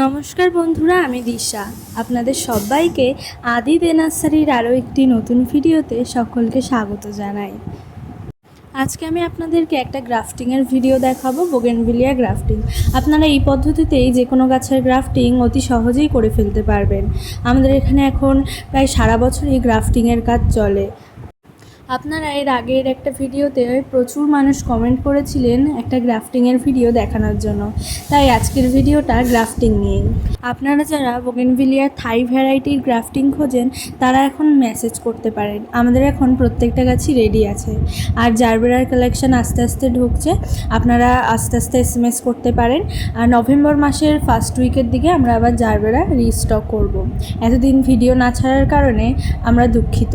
নমস্কার বন্ধুরা, আমি দিশা। আপনাদের সবাইকে আদি দে নার্সারির আরও একটি নতুন ভিডিওতে সকলকে স্বাগত জানাই। আজকে আমি আপনাদেরকে একটা গ্রাফটিংয়ের ভিডিও দেখাবো, বোগেনভিলিয়া গ্রাফটিং। আপনারা এই পদ্ধতিতেই যে কোনো গাছের গ্রাফটিং অতি সহজেই করে ফেলতে পারবেন। আমাদের এখানে এখন প্রায় সারা বছরই গ্রাফটিংয়ের কাজ চলে। আপনারা এর আগের একটা ভিডিওতে প্রচুর মানুষ কমেন্ট করেছিলেন একটা গ্রাফটিংয়ের ভিডিও দেখানোর জন্য। তাই আজকের ভিডিওটা গ্রাফটিং নিয়েই আপনারা যারা বোগেনভিলিয়ার থাই ভ্যারাইটির গ্রাফটিং খোঁজেন, তারা এখন মেসেজ করতে পারেন। আমাদের এখন প্রত্যেকটা গাছই রেডি আছে। আর জারবেরার কালেকশন আস্তে আস্তে ঢুকছে। আপনারা আস্তে আস্তে এস করতে পারেন। আর নভেম্বর মাসের ফার্স্ট উইকের দিকে আমরা আবার জারবেরা রিস্টক করব। এতদিন ভিডিও না ছাড়ার কারণে আমরা দুঃখিত।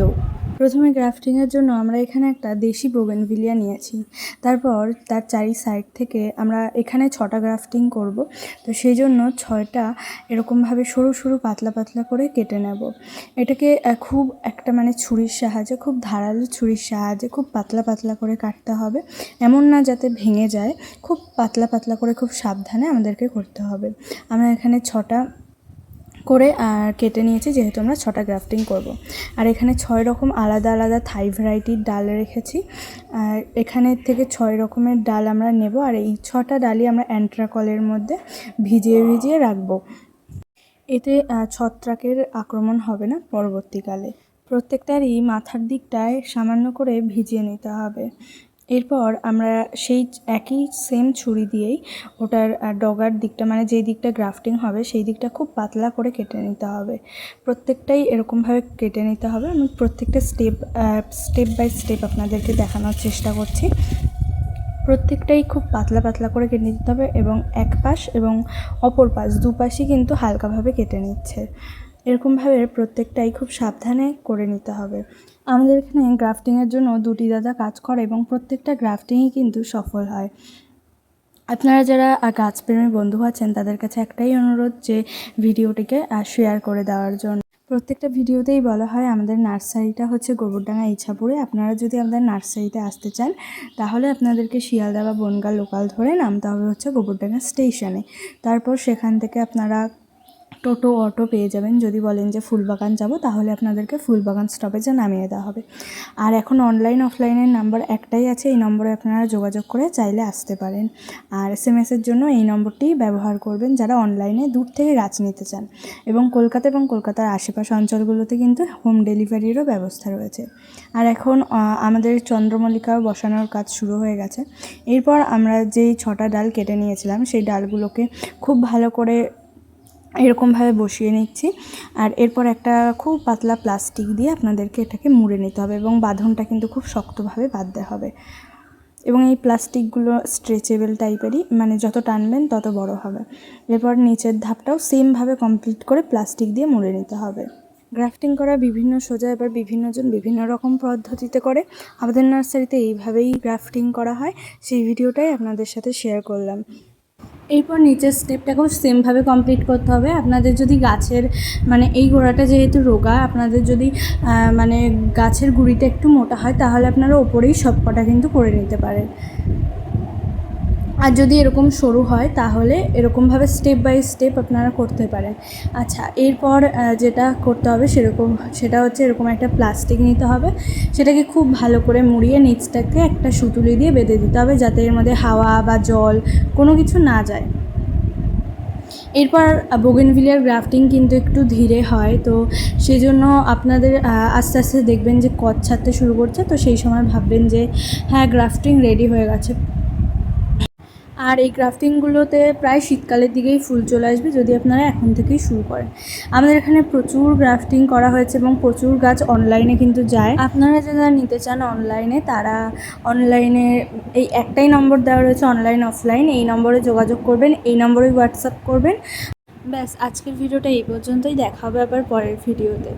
প্রথমে গ্রাফটিংয়ের জন্য আমরা এখানে একটা দেশি বোগেনভিলিয়া নিয়েছি। তারপর তার চারি সাইড থেকে আমরা এখানে ছটা গ্রাফটিং করব। তো সেই জন্য ছয়টা এরকমভাবে সরু সরু পাতলা পাতলা করে কেটে নেব। এটাকে খুব একটা মানে ছুরির সাহায্যে, খুব ধারালো ছুরির সাহায্যে খুব পাতলা পাতলা করে কাটতে হবে। এমন না যাতে ভেঙে যায়, খুব পাতলা পাতলা করে খুব সাবধানে আমাদেরকে করতে হবে। আমরা এখানে ছটা করে আর কেটে নিয়েছি, যেহেতু আমরা ছটা গ্রাফটিং করব। আর এখানে ছয় রকম আলাদা আলাদা থাই ভ্যারাইটির ডাল রেখেছি। আর এখানে থেকে ছয় রকমের ডাল আমরা নেব, আর এই ছটা ডালই আমরা অ্যান্ট্রাকলের মধ্যে ভিজিয়ে ভিজিয়ে রাখব। এতে ছত্রাকের আক্রমণ হবে না পরবর্তীকালে। প্রত্যেকটারই মাথার দিকটায় সামান্য করে ভিজিয়ে নিতে হবে। এরপর আমরা সেই একই সেম ছুরি দিয়েই ওটার ডগার দিকটা মানে যেই দিকটা গ্রাফটিং হবে সেই দিকটা খুব পাতলা করে কেটে নিতে হবে। প্রত্যেকটাই এরকমভাবে কেটে নিতে হবে আমি প্রত্যেকটা স্টেপ স্টেপ বাই স্টেপ আপনাদেরকে দেখানোর চেষ্টা করছি। প্রত্যেকটাই খুব পাতলা পাতলা করে কেটে নিতে হবে এবং এক পাশ এবং অপর পাশ, দুপাশই কিন্তু হালকাভাবে কেটে নিচ্ছে। এরকমভাবে প্রত্যেকটাই খুব সাবধানে করে নিতে হবে। আমাদের এখানে গ্রাফটিংয়ের জন্য দুটি দাদা কাজ করে এবং প্রত্যেকটা গ্রাফটিংই কিন্তু সফল হয়। আপনারা যারা গাছপ্রেমী বন্ধু আছেন, তাদের কাছে একটাই অনুরোধ যে ভিডিওটিকে শেয়ার করে দেওয়ার জন্য। প্রত্যেকটা ভিডিওতেই বলা হয় আমাদের নার্সারিটা হচ্ছে গোবরডাঙ্গা ইছাপুরে। আপনারা যদি আমাদের নার্সারিতে আসতে চান, তাহলে আপনাদেরকে শিয়ালদা বা বনগা লোকাল ধরে নামতে হবে হচ্ছে গোবরডাঙ্গা স্টেশনে। তারপর সেখান থেকে আপনারা টোটো অটো পেয়ে যাবেন। যদি বলেন যে ফুলবাগান যাব, তাহলে আপনাদেরকে ফুলবাগান স্টপেজে নামিয়ে দেওয়া হবে। আর এখন অনলাইন অফলাইনের নাম্বার একটাই আছে, এই নম্বরে আপনারা যোগাযোগ করে চাইলে আসতে পারেন। আর এস এম এসের জন্য এই নম্বরটি ব্যবহার করবেন যারা অনলাইনে দূর থেকে গাছ নিতে চান। এবং কলকাতা এবং কলকাতার আশেপাশ অঞ্চলগুলোতে কিন্তু হোম ডেলিভারিরও ব্যবস্থা রয়েছে। আর এখন আমাদের চন্দ্রমল্লিকাও বসানোর কাজ শুরু হয়ে গেছে। এরপর আমরা যেই ছটা ডাল কেটে নিয়েছিলাম, সেই ডালগুলোকে খুব ভালো করে এরকমভাবে বসিয়ে নিচ্ছি। আর এরপর একটা খুব পাতলা প্লাস্টিক দিয়ে আপনাদেরকে এটাকে মুড়ে নিতে হবে এবং বাঁধনটা কিন্তু খুব শক্তভাবে বাঁধতে হবে। এবং এই প্লাস্টিকগুলো স্ট্রেচেবল টাইপেরই মানে যত টানবেন তত বড় হবে। এরপর নিচের ধাপটাও সেমভাবে কমপ্লিট করে প্লাস্টিক দিয়ে মুড়ে নিতে হবে। গ্রাফটিং করা বিভিন্ন সোজা, এবার বিভিন্নজন বিভিন্ন রকম পদ্ধতিতে করে। আমাদের নার্সারিতে এইভাবেই গ্রাফটিং করা হয়। সেই ভিডিওটাই আপনাদের সাথে শেয়ার করলাম। এরপর নিচের স্টেপটাকেও সেমভাবে কমপ্লিট করতে হবে। আপনাদের যদি গাছের মানে এই গোড়াটা যেহেতু রোগা, আপনাদের যদি মানে গাছের গুঁড়িটা একটু মোটা হয়, তাহলে আপনারা ওপরেই সব কটা কিন্তু করে নিতে পারেন। আর যদি এরকম সরু হয়, তাহলে এরকমভাবে স্টেপ বাই স্টেপ আপনারা করতে পারেন। আচ্ছা এরপর যেটা করতে হবে সেরকম, সেটা হচ্ছে এরকম একটা প্লাস্টিক নিতে হবে। সেটাকে খুব ভালো করে মুড়িয়ে নিচটাকে একটা সুতুলি দিয়ে বেঁধে দিতে হবে, যাতে এর মধ্যে হাওয়া বা জল কোনো কিছু না যায়। এরপর বোগেনভিলিয়ার গ্রাফটিং কিন্তু একটু ধীরে হয়, তো সেই জন্য আপনাদের আস্তে আস্তে দেখবেন যে কচ ছাড়তে শুরু করছে, তো সেই সময় ভাববেন যে হ্যাঁ গ্রাফটিং রেডি হয়ে গেছে। আর এই গ্রাফটিংগুলোতে প্রায় শীতকালের দিকেই ফুল চলে আসবে যদি আপনারা এখন থেকেই শুরু করেন। আমাদের এখানে প্রচুর গ্রাফটিং করা হয়েছে এবং প্রচুর গাছ অনলাইনে কিন্তু যায়। আপনারা যারা নিতে চান অনলাইনে, তারা অনলাইনে এই একটাই নম্বর দেওয়া রয়েছে, অনলাইন, অফলাইন। এই নম্বরে যোগাযোগ করবেন, এই নম্বরেই হোয়াটসঅ্যাপ করবেন। ব্যাস, আজকের ভিডিওটা এই পর্যন্তই। দেখা হবে আবার পরের ভিডিওতে।